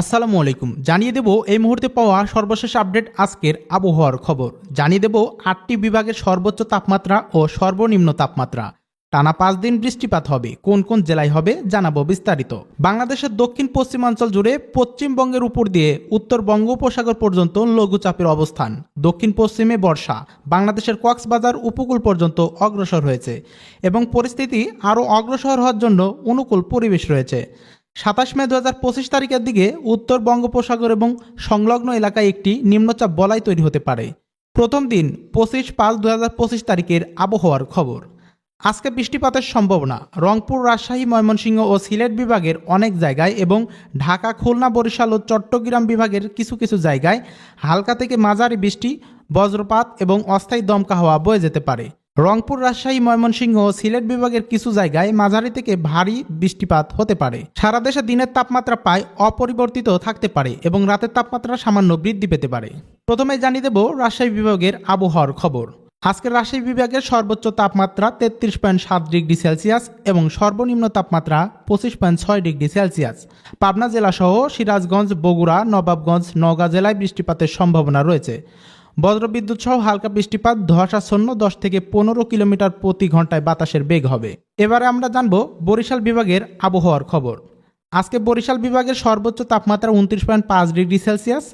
আসসালামু আলাইকুম। জানিয়ে দেব, এই মুহূর্তে পাওয়া সর্বশেষ আপডেট আজকের আবহাওয়ার খবর। জানিয়ে দেব, আটটি বিভাগের সর্বোচ্চ তাপমাত্রা ও সর্বনিম্ন তাপমাত্রা। টানা পাঁচ দিন বৃষ্টিপাত হবে। কোন কোন জেলায় হবে জানাব বিস্তারিত। বাংলাদেশের দক্ষিণ পশ্চিমাঞ্চল জুড়ে পশ্চিমবঙ্গের উপর দিয়ে উত্তর বঙ্গোপসাগর পর্যন্ত লঘুচাপের অবস্থান। দক্ষিণ পশ্চিমে বর্ষা। বাংলাদেশের কক্সবাজার উপকূল পর্যন্ত অগ্রসর হয়েছে এবং পরিস্থিতি আরও অগ্রসর হওয়ার জন্য অনুকূল পরিবেশ রয়েছে। সাতাশ মে দু পঁচিশ তারিখের দিকে উত্তর বঙ্গোপসাগর এবং সংলগ্ন এলাকায় একটি নিম্নচাপ বলয় তৈরি হতে পারে। প্রথম দিন পঁচিশ পাঁচ দু পঁচিশ তারিখের আবহাওয়ার খবর। আজকে বৃষ্টিপাতের সম্ভাবনা। রংপুর, রাজশাহী, ময়মনসিংহ ও সিলেট বিভাগের অনেক জায়গায় এবং ঢাকা, খুলনা, বরিশাল ও চট্টগ্রাম বিভাগের কিছু কিছু জায়গায় হালকা থেকে মাঝারি বৃষ্টি, বজ্রপাত এবং অস্থায়ী দমকা হাওয়া বয়ে যেতে পারে। রংপুর, রাজশাহী, ময়মনসিংহ সিলেট বিভাগের কিছু জায়গায় মাঝারি থেকে ভারী বৃষ্টিপাত হতে পারে। সারা দেশে দিনের তাপমাত্রা প্রায় অপরিবর্তিত থাকতে পারে এবং রাতের তাপমাত্রা সামান্য বৃদ্ধি পেতে পারে। প্রথমে জানিয়ে দেব রাজশাহী বিভাগের আবহাওয়ার খবর। আজকের রাজশাহী বিভাগের সর্বোচ্চ তাপমাত্রা তেত্রিশ পয়েন্ট সাত ডিগ্রি সেলসিয়াস এবং সর্বনিম্ন তাপমাত্রা পঁচিশ পয়েন্ট ছয় ডিগ্রি সেলসিয়াস। পাবনা জেলাসহ সিরাজগঞ্জ, বগুড়া, নবাবগঞ্জ, নওগাঁ জেলায় বৃষ্টিপাতের সম্ভাবনা রয়েছে। বজ্রবিদ্যুৎ সহ হালকা বৃষ্টিপাত, ধোঁয়াশাচ্ছন্ন, দশ থেকে পনেরো কিলোমিটার প্রতি ঘন্টায় বাতাসের বেগ হবে। এবারে আমরা জানব বরিশাল বিভাগের আবহাওয়ার খবর। আজকে বরিশাল বিভাগের সর্বোচ্চ তাপমাত্রা উনত্রিশ পয়েন্ট পাঁচ ডিগ্রি সেলসিয়াস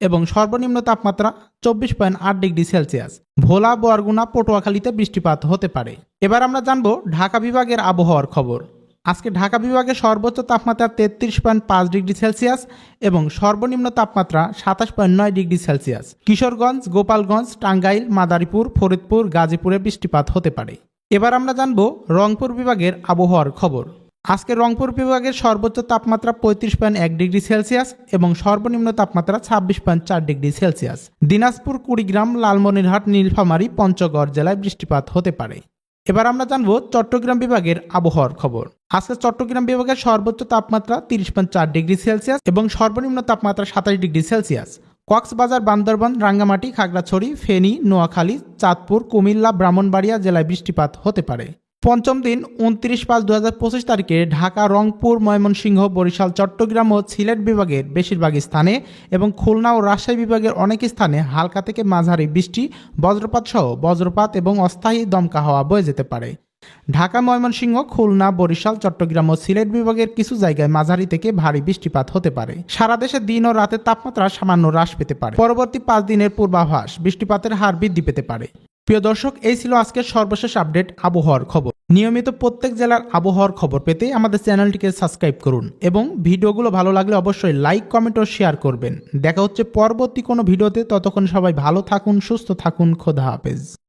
এবং সর্বনিম্ন তাপমাত্রা চব্বিশ পয়েন্ট আট ডিগ্রি সেলসিয়াস। ভোলা, বরগুনা, পটুয়াখালীতে বৃষ্টিপাত হতে পারে। এবার আমরা জানব ঢাকা বিভাগের আবহাওয়ার খবর। আজকে ঢাকা বিভাগের সর্বোচ্চ তাপমাত্রা তেত্রিশ পয়েন্ট পাঁচ ডিগ্রি সেলসিয়াস এবং সর্বনিম্ন তাপমাত্রা সাতাশ পয়েন্ট নয় ডিগ্রি সেলসিয়াস। কিশোরগঞ্জ, গোপালগঞ্জ, টাঙ্গাইল, মাদারীপুর, ফরিদপুর, গাজীপুরে বৃষ্টিপাত হতে পারে। এবার আমরা জানব রংপুর বিভাগের আবহাওয়ার খবর। আজকে রংপুর বিভাগের সর্বোচ্চ তাপমাত্রা পঁয়ত্রিশ পয়েন্ট এক ডিগ্রি সেলসিয়াস এবং সর্বনিম্ন তাপমাত্রা ছাব্বিশ পয়েন্ট চার ডিগ্রি সেলসিয়াস। দিনাজপুর, কুড়িগ্রাম, লালমনিরহাট, নীলফামারী, পঞ্চগড় জেলায় বৃষ্টিপাত হতে পারে। এবার আমরা জানব চট্টগ্রাম বিভাগের আবহাওয়ার খবর। আজকে চট্টগ্রাম বিভাগের সর্বোচ্চ তাপমাত্রা তিরিশ পয়েন্ট চার ডিগ্রি সেলসিয়াস এবং সর্বনিম্ন তাপমাত্রা সাতাশ ডিগ্রি সেলসিয়াস। কক্সবাজার, বান্দরবান, রাঙ্গামাটি, খাগড়াছড়ি, ফেনী, নোয়াখালী, চাঁদপুর, কুমিল্লা, ব্রাহ্মণবাড়িয়া জেলায় বৃষ্টিপাত হতে পারে। পঞ্চম দিন উনত্রিশ পাঁচ দু হাজার পঁচিশ তারিখে ঢাকা, রংপুর, ময়মনসিংহ, বরিশাল, চট্টগ্রাম ও সিলেট বিভাগের বেশিরভাগ স্থানে এবং খুলনা ও রাজশাহী বিভাগের অনেক স্থানে হালকা থেকে মাঝারি বৃষ্টি, বজ্রপাত সহ বজ্রপাত এবং অস্থায়ী দমকা হাওয়া বয়ে যেতে পারে। ঢাকা, ময়মনসিংহ, খুলনা, বরিশাল, চট্টগ্রাম ও সিলেট বিভাগের কিছু জায়গায় মাঝারি থেকে ভারী বৃষ্টিপাত হতে পারে। সারা দেশে দিন ও রাতের তাপমাত্রা সামান্য হ্রাস পেতে পারে। পরবর্তী পাঁচ দিনের পূর্বাভাস বৃষ্টিপাতের হার বৃদ্ধি পেতে পারে। প্রিয় দর্শক, এই ছিল আজকের সর্বশেষ আপডেট আবহাওয়ার খবর। নিয়মিত প্রত্যেক জেলার আবহাওয়ার খবর পেতে আমাদের চ্যানেলটিকে সাবস্ক্রাইব করুন এবং ভিডিওগুলো ভালো লাগলে অবশ্যই লাইক, কমেন্ট ও শেয়ার করবেন। দেখা হচ্ছে পরবর্তী কোনো ভিডিওতে। ততক্ষণ সবাই ভালো থাকুন, সুস্থ থাকুন। খোদা হাফেজ।